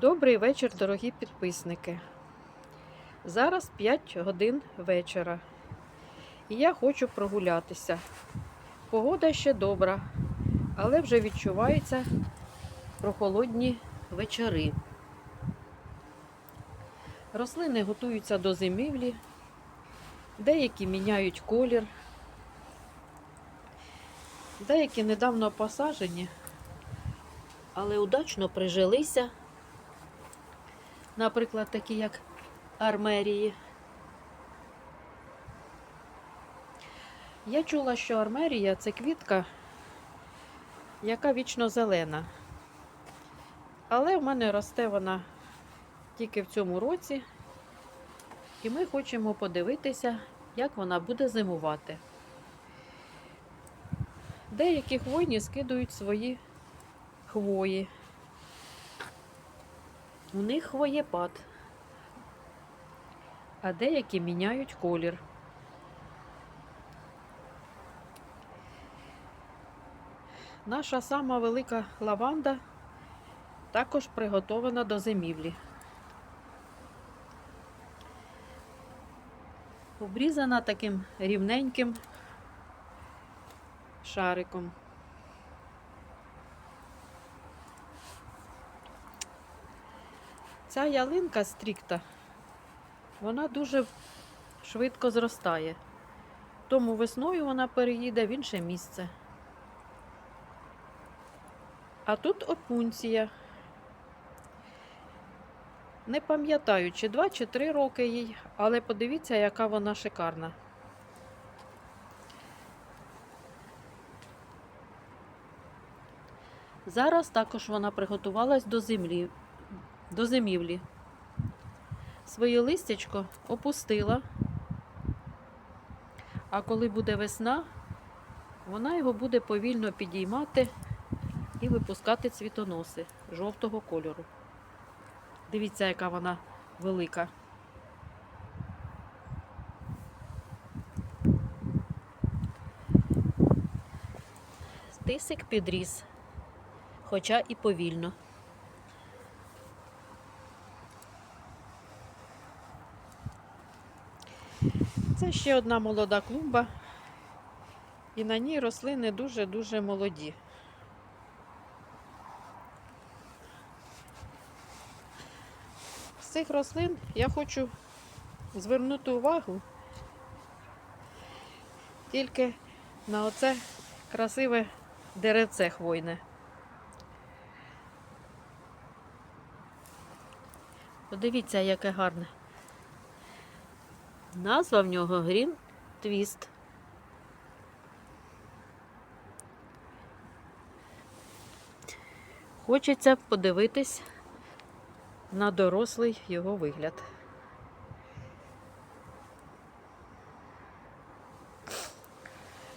Добрий вечір, дорогі підписники. Зараз 5 годин вечора. І я хочу прогулятися. Погода ще добра, але вже відчуваються прохолодні вечори. Рослини готуються до зимівлі, деякі міняють колір, деякі недавно посаджені, але удачно прижилися наприклад, такі як армерії. Я чула, що армерія це квітка, яка вічно зелена. Але в мене росте вона тільки в цьому році, і ми хочемо подивитися, як вона буде зимувати. Деякі хвойні скидують свої хвої. У них хвоєпад, а деякі міняють колір. Наша сама велика лаванда також приготована до зимівлі. Обрізана таким рівненьким шариком. Ця ялинка стрікта, вона дуже швидко зростає. Тому весною вона переїде в інше місце. А тут опунція. Не пам'ятаю, чи два, чи три роки їй, але подивіться, яка вона шикарна. Зараз також вона приготувалась до землі, до зимівлі. Своє листячко опустила, а коли буде весна, вона його буде повільно підіймати і випускати цвітоноси жовтого кольору. Дивіться, яка вона велика. Тисик підріс, хоча і повільно. Це ще одна молода клумба, і на ній рослини дуже-дуже молоді. З цих рослин я хочу звернути увагу тільки на оце красиве деревце хвойне. Подивіться, яке гарне. Назва в нього Green Twist. Хочеться подивитись на дорослий його вигляд.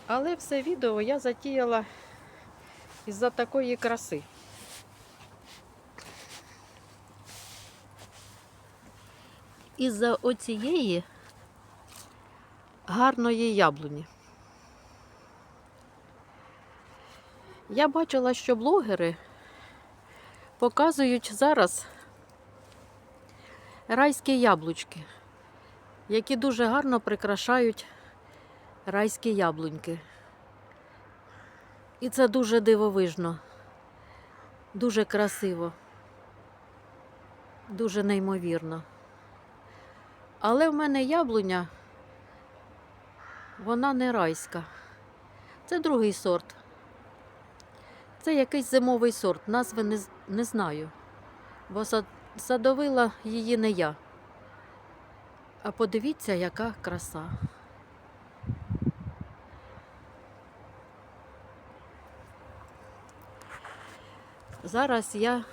Але все відео я затіяла із-за такої краси. Із-за оцієї гарної яблуні. Я бачила, що блогери показують зараз райські яблучки, які дуже гарно прикрашають райські яблуньки. І це дуже дивовижно, дуже красиво, дуже неймовірно. Але в мене яблуня, вона не райська. Це другий сорт. Це якийсь зимовий сорт, назви не, не знаю, бо сад- садовила її не я. А подивіться, яка краса. Зараз я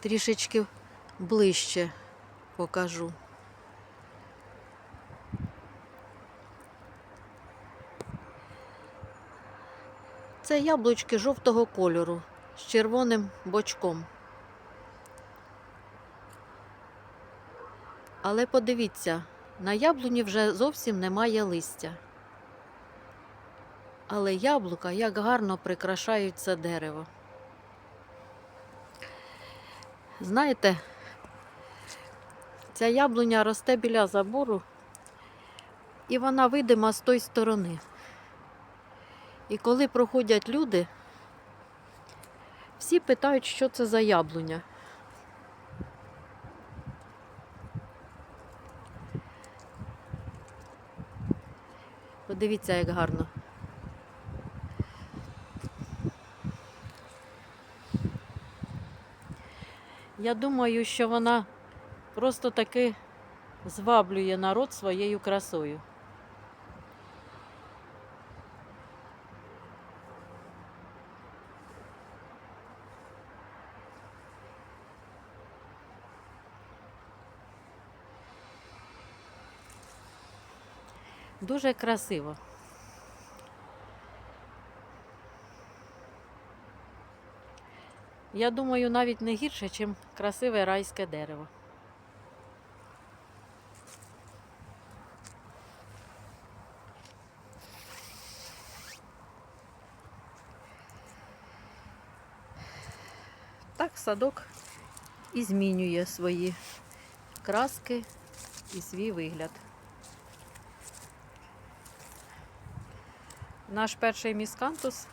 трішечки ближче покажу. Це яблучки жовтого кольору з червоним бочком. Але подивіться, на яблуні вже зовсім немає листя. Але яблука як гарно прикрашають це дерево. Знаєте, ця яблуня росте біля забору, і вона видима з тої сторони. І коли проходять люди, всі питають, що це за яблуня. Подивіться, як гарно. Я думаю, що вона просто таки зваблює народ своєю красою. Дуже красиво. Я думаю, навіть не гірше, ніж красиве райське дерево. Так садок і змінює свої краски і свій вигляд. Наш перший міскантус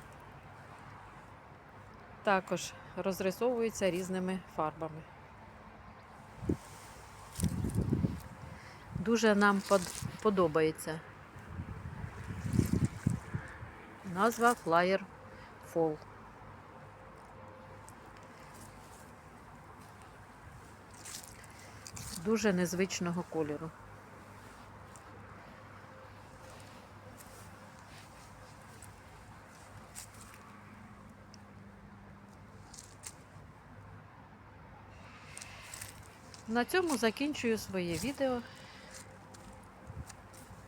також розрисовується різними фарбами. Дуже нам подобається. Назва Flyer Fall. Дуже незвичного кольору. На цьому закінчую своє відео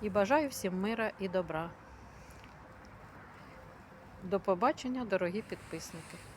і бажаю всім мира і добра. До побачення, дорогі підписники!